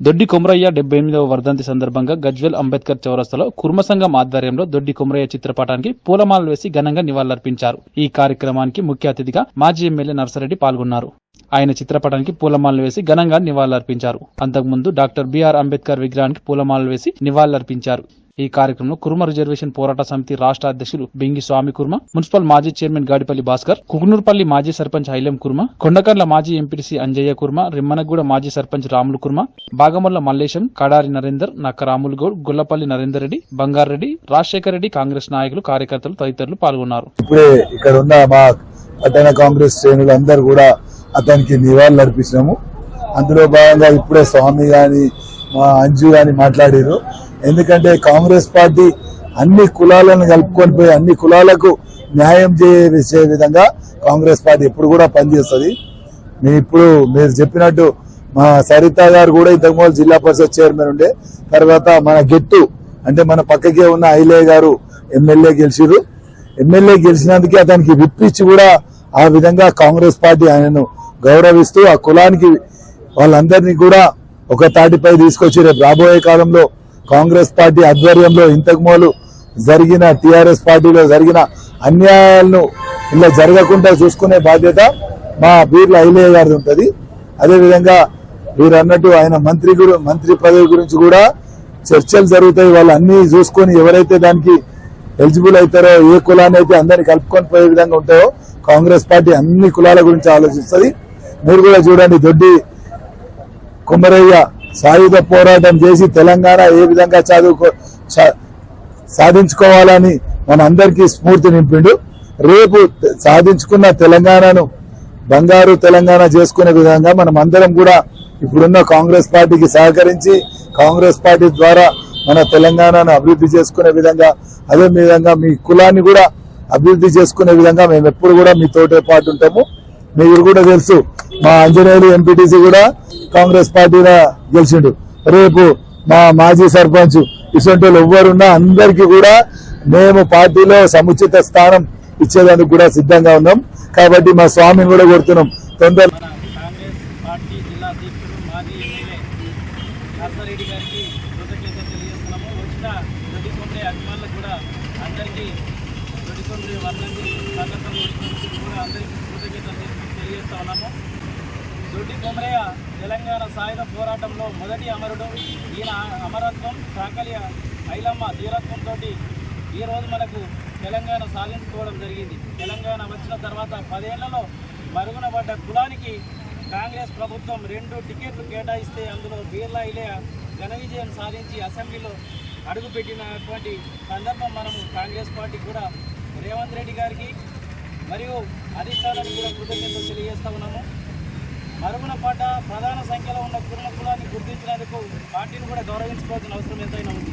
దొడ్డి కొమరయ్య డెబ్బై ఎనిమిదవ వర్ధంతి సందర్భంగా గజ్వెల్ అంబేద్కర్ చౌరస్తలో కుర్మ సంఘం ఆధ్వర్యంలో దొడ్డి కొమరయ్య చిత్రపటానికి పూలమాలలు వేసి ఘనంగా నివాళులర్పించారు. ఈ కార్యక్రమానికి ముఖ్య అతిథిగా మాజీ ఎమ్మెల్యే నర్సరెడ్డి పాల్గొన్నారు. ఆయన చిత్రపటానికి పూలమాలలు వేసి ఘనంగా నివాళులర్పించారు. అంతకుముందు డాక్టర్ బిఆర్ అంబేద్కర్ విగ్రహానికి పూలమాలలు వేసి నివాళులర్పించారు. ఈ కార్యక్రమంలో కుర్మ రిజర్వేషన్ పోరాట సమితి రాష్ట్ర అధ్యక్షులు బింగి స్వామి కుర్మ మున్సిపల్ మాజీ చైర్మన్ గాడిపల్లి భాస్కర్ కుగునూర్పల్లి మాజీ సర్పంచ్ హైలం కుర్మ కొండకర్ల మాజీ ఎంపీటీసీ అంజయ్య కుర్మ రిమ్మనగూడ మాజీ సర్పంచ్ రాములు కుర్మ బాగమల్ల మల్లేశం కడారి నరేందర్ నక్క రాములు గౌడ్ గుల్లపల్లి నరేందర్ రెడ్డి బంగారెడ్డి రాజశేఖర్ రెడ్డి కాంగ్రెస్ నాయకులు కార్యకర్తలు తదితరులు పాల్గొన్నారు. ఇక్కడ ఉన్న మా పట్టణ కాంగ్రెస్ శ్రేణులు అందరూ కూడా అతనికి నివాళులు అర్పించినాము అందులో భాగంగా ఇప్పుడే స్వామి గాని మా అంజు అని మాట్లాడారు. ఎందుకంటే కాంగ్రెస్ పార్టీ అన్ని కులాలను కలుపుకొని పోయి అన్ని కులాలకు న్యాయం చేసే విధంగా కాంగ్రెస్ పార్టీ ఎప్పుడు కూడా పనిచేస్తుంది. మీ ఇప్పుడు మీరు చెప్పినట్టు మా సరిత గారు కూడా ఇంతకుముందు జిల్లా పరిషత్ చైర్మన్ ఉండే. తర్వాత మన గెట్టు అంటే మన పక్కకే ఉన్న ఐలే గారు ఎమ్మెల్యే గెలిచిరు ఎమ్మెల్యే గెలిచినందుకే అతనికి విప్పించి కూడా ఆ విధంగా కాంగ్రెస్ పార్టీ ఆయనను గౌరవిస్తూ ఆ కులానికి వాళ్ళందరినీ కూడా ఒక తాటిపై తీసుకొచ్చి రేపు రాబోయే కాలంలో కాంగ్రెస్ పార్టీ ఆధ్వర్యంలో ఇంతకుమూలు జరిగిన టిఆర్ఎస్ పార్టీలో జరిగిన అన్యాయాలను ఇలా జరగకుండా చూసుకునే బాధ్యత మా బీర్ల ఐలయ్య గారిది ఉంటుంది. అదేవిధంగా మీరు అన్నట్టు ఆయన మంత్రి మంత్రి పదవి గురించి కూడా చర్చలు జరుగుతాయి. వాళ్ళు అన్ని చూసుకొని ఎవరైతే దానికి ఎలిజిబుల్ అవుతారో ఏ కులాన్ని అయితే అందరిని కలుపుకొని పోయే విధంగా ఉంటాయో కాంగ్రెస్ పార్టీ అన్ని కులాల గురించి ఆలోచిస్తుంది. మీరు కూడా చూడండి దొడ్డి కుమరయ్య సాయుధ పోరాటం చేసి తెలంగాణ ఏ విధంగా చదువుకో సాధించుకోవాలని మన అందరికీ స్ఫూర్తి నింపిండు. రేపు సాధించుకున్న తెలంగాణను బంగారు తెలంగాణ చేసుకునే విధంగా మనం అందరం కూడా ఇప్పుడున్న కాంగ్రెస్ పార్టీకి సహకరించి కాంగ్రెస్ పార్టీ ద్వారా మన తెలంగాణను అభివృద్ధి చేసుకునే విధంగా అదే విధంగా మీ కులాన్ని కూడా అభివృద్ధి చేసుకునే విధంగా మేము ఎప్పుడు కూడా మీతోటే పాటు ఉంటాము. మీకు కూడా తెలుసు. మా అంజనేయులు ఎంపీటీసీ కూడా కాంగ్రెస్ పార్టీలో గెలిచిండు. రేపు మా మాజీ సర్పంచ్ ఇటువంటి ఎవరున్నా ఎవ్వరున్నా అందరికీ కూడా మేము పార్టీలో సముచిత స్థానం ఇచ్చేదానికి కూడా సిద్ధంగా ఉన్నాం. కాబట్టి మా స్వామిని కూడా కొడుతున్నాం తొందర తెలియజేస్తున్నాము వచ్చిన అభిమానులకు కూడా అందరికీ సందర్భంగా కూడా అందరికీ తెలియజేస్తా ఉన్నాము దొడ్డి కొమరయ్య తెలంగాణ సాయుధ పోరాటంలో మొదటి అమరుడు. ఈయన అమరత్వం సాకలి ఐలమ్మ ధీరత్వంతో ఈరోజు మనకు తెలంగాణ సాధించుకోవడం జరిగింది. తెలంగాణ వచ్చిన తర్వాత పదేళ్ళలో మరుగున పడ్డ కులానికి కాంగ్రెస్ ప్రభుత్వం రెండు టికెట్లు కేటాయిస్తే అందులో బీర్లా ఇలే ఘన విజయం సాధించి అసెంబ్లీలో అడుగుపెట్టినటువంటి సందర్భం మనము కాంగ్రెస్ పార్టీ కూడా రేవంత్ రెడ్డి గారికి మరియు అధిష్టానానికి కూడా కృతజ్ఞతలు తెలియజేస్తా ఉన్నాము. మరుగున పాట ప్రధాన సంఖ్యలో ఉన్న కుటుంబ కులాన్ని గుర్తించినందుకు పార్టీని కూడా గౌరవించుకోవాల్సిన అవసరం ఎంతైనా ఉంది.